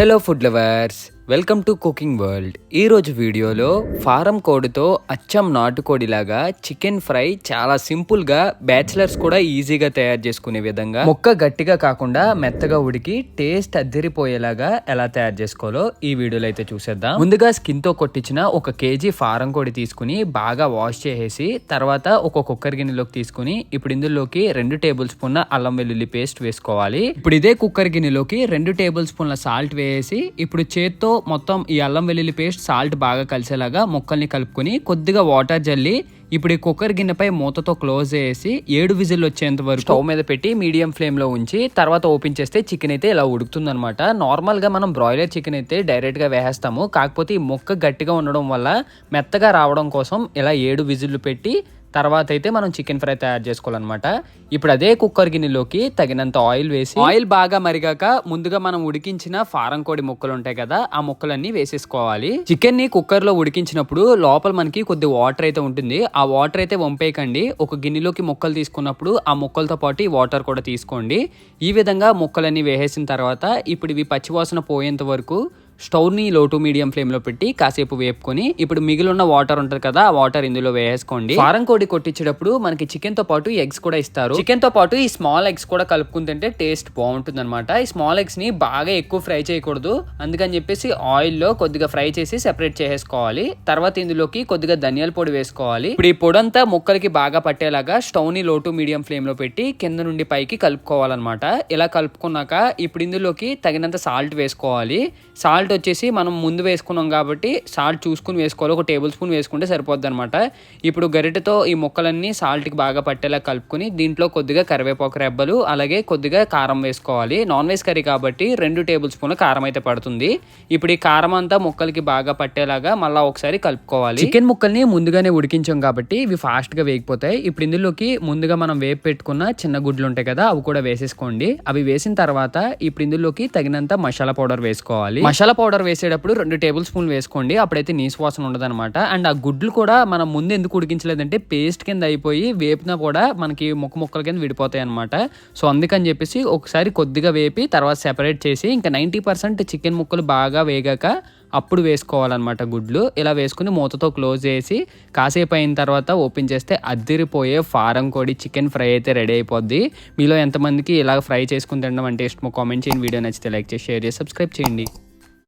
Hello food lovers welcome to cooking world ఈ రోజు వీడియోలో ఫారం కోడితో అచ్చం నాటుకోడిలాగా చికెన్ ఫ్రై చాలా సింపుల్గా బ్యాచిలర్స్ కూడా ఈజీగా తయారు చేసుకునే విధంగా ముక్క గట్టిగా కాకుండా మెత్తగా ఉడికి టేస్ట్ అద్దరిపోయేలాగా ఎలా తయారు చేసుకోవాలో ఈ వీడియోలో అయితే చూసేద్దాం. ముందుగా స్కిన్తో కొట్టించిన ఒక కేజీ ఫారం కోడి తీసుకుని బాగా వాష్ చేసేసి తర్వాత ఒక కుక్కర్ గిన్నెలోకి తీసుకుని ఇప్పుడు ఇందులోకి రెండు టేబుల్ స్పూన్ అల్లం వెల్లుల్లి పేస్ట్ వేసుకోవాలి. ఇప్పుడు ఇదే కుక్కర్ గిన్నెలోకి రెండు టేబుల్ స్పూన్ల సాల్ట్ వేసి ఇప్పుడు చేత్తో మొత్తం ఈ అల్లం వెల్లుల్లి పేస్ట్ సాల్ట్ బాగా కలిసేలాగా ముక్కల్ని కలుపుకొని కొద్దిగా వాటర్ జల్లి ఇప్పుడు ఈ కుక్కర్ గిన్నెపై మూతతో క్లోజ్ చేసి ఏడు విజిల్ వచ్చేంత వరకు స్టవ్ మీద పెట్టి మీడియం ఫ్లేమ్లో ఉంచి తర్వాత ఓపెన్ చేస్తే చికెన్ అయితే ఇలా ఉడుకుతుంది అనమాట మనం బ్రాయిలర్ చికెన్ అయితే డైరెక్ట్గా వేసేస్తాము. కాకపోతే ఈ ముక్క గట్టిగా ఉండడం వల్ల మెత్తగా రావడం కోసం ఇలా ఏడు విజిల్లు పెట్టి తర్వాత అయితే మనం చికెన్ ఫ్రై తయారు చేసుకోవాలన్నమాట. ఇప్పుడు అదే కుక్కర్ గిన్నెలోకి తగినంత ఆయిల్ వేసి ఆయిల్ బాగా మరిగాక ముందుగా మనం ఉడికించిన ఫారం కోడి ముక్కలు ఉంటాయి కదా ఆ ముక్కలన్నీ వేసేసుకోవాలి. చికెన్ని కుక్కర్లో ఉడికించినప్పుడు లోపల మనకి కొద్ది వాటర్ అయితే ఉంటుంది. ఆ వాటర్ అయితే వంపేయకండి. ఒక గిన్నెలోకి ముక్కలు తీసుకున్నప్పుడు ఆ ముక్కలతో పాటు ఈ వాటర్ కూడా తీసుకోండి. ఈ విధంగా ముక్కలన్నీ వేసేసిన తర్వాత ఇప్పుడు ఇవి పచ్చివాసన పోయేంత వరకు స్టవ్ని లో టు మీడియం ఫ్లేమ్లో పెట్టి కాసేపు వేపుకొని ఇప్పుడు మిగిలిన వాటర్ ఉంటుంది కదా ఆ వాటర్ ఇందులో వేసుకోండి ఫారం కోడి కొట్టించేటప్పుడు మనకి చికెన్తో పాటు ఎగ్స్ కూడా ఇస్తారు. చికెన్తో పాటు ఈ స్మాల్ ఎగ్స్ కూడా కలుపుకుని తింటే టేస్ట్ బాగుంటుంది అనమాట ఈ స్మాల్ ఎగ్స్ని బాగా ఎక్కువ ఫ్రై చేయకూడదు. అందుకని చెప్పేసి ఆయిల్లో కొద్దిగా ఫ్రై చేసి సెపరేట్ చేసేసుకోవాలి. తర్వాత ఇందులోకి కొద్దిగా ధనియాల పొడి వేసుకోవాలి. ఇప్పుడు ఈ పొడి అంతా ముక్కలకి బాగా పట్టేలాగా స్టవ్ని లో టు మీడియం ఫ్లేమ్లో పెట్టి కింద నుండి పైకి కలుపుకోవాలన్నమాట. ఇలా కలుపుకున్నాక ఇప్పుడు ఇందులోకి తగినంత సాల్ట్ వేసుకోవాలి. సాల్ట్ వచ్చేసి మనం ముందు వేసుకున్నాం కాబట్టి సాల్ట్ చూసుకుని వేసుకోవాలి. ఒక టేబుల్ స్పూన్ వేసుకుంటే సరిపోద్ది అనమాట ఇప్పుడు గరిటెతో ఈ ముక్కలన్నీ సాల్ట్కి బాగా పట్టేలా కలుపుకొని దీంట్లో కొద్దిగా కరివేపాకు రెబ్బలు అలాగే కొద్దిగా కారం వేసుకోవాలి. నాన్ వెజ్ కర్రీ కాబట్టి రెండు టేబుల్ స్పూన్ల కారం అయితే పడుతుంది. ఇప్పుడు ఈ కారం అంతా ముక్కలకి బాగా పట్టేలాగా మళ్ళీ ఒకసారి కలుపుకోవాలి. చికెన్ ముక్కల్ని ముందుగానే ఉడికించాం కాబట్టి ఇవి ఫాస్ట్గా వేగిపోతాయి. ఇప్పుడు ఇందులోకి ముందుగా మనం వేపు పెట్టుకున్న చిన్న గుడ్లు ఉంటాయి కదా అవి కూడా వేసేసుకోండి. అవి వేసిన తర్వాత ఇప్పుడు ఇందులోకి తగినంత మసాలా పౌడర్ వేసుకోవాలి. మసాలా పౌడర్ వేసేటప్పుడు రెండు టేబుల్ స్పూన్ వేసుకోండి. అప్పుడైతే నీసు వాసన ఉండదు అనమాట అండ్ ఆ గుడ్లు కూడా మనం ముందు ఎందుకు ఉడికించలేదంటే పేస్ట్ కింద అయిపోయి వేపినా కూడా మనకి ముక్క ముక్కల కింద విడిపోతాయి అనమాట సో అందుకని చెప్పేసి ఒకసారి కొద్దిగా వేపి తర్వాత సెపరేట్ చేసి ఇంకా నైంటీ పర్సెంట్ చికెన్ ముక్కలు బాగా వేగాక అప్పుడు వేసుకోవాలన్నమాట గుడ్లు. ఇలా వేసుకుని మూతతో క్లోజ్ చేసి కాసేపు అయిన తర్వాత ఓపెన్ చేస్తే అద్దిరిపోయే ఫారం కోడి చికెన్ ఫ్రై అయితే రెడీ అయిపోద్ది. మీలో ఎంతమందికి ఇలా ఫ్రై చేసుకుని తినడం అంటే ఇష్టమో కామెంట్ చేయండి. వీడియో నచ్చితే లైక్ చేసి షేర్ చేసి సబ్స్క్రైబ్ చేయండి.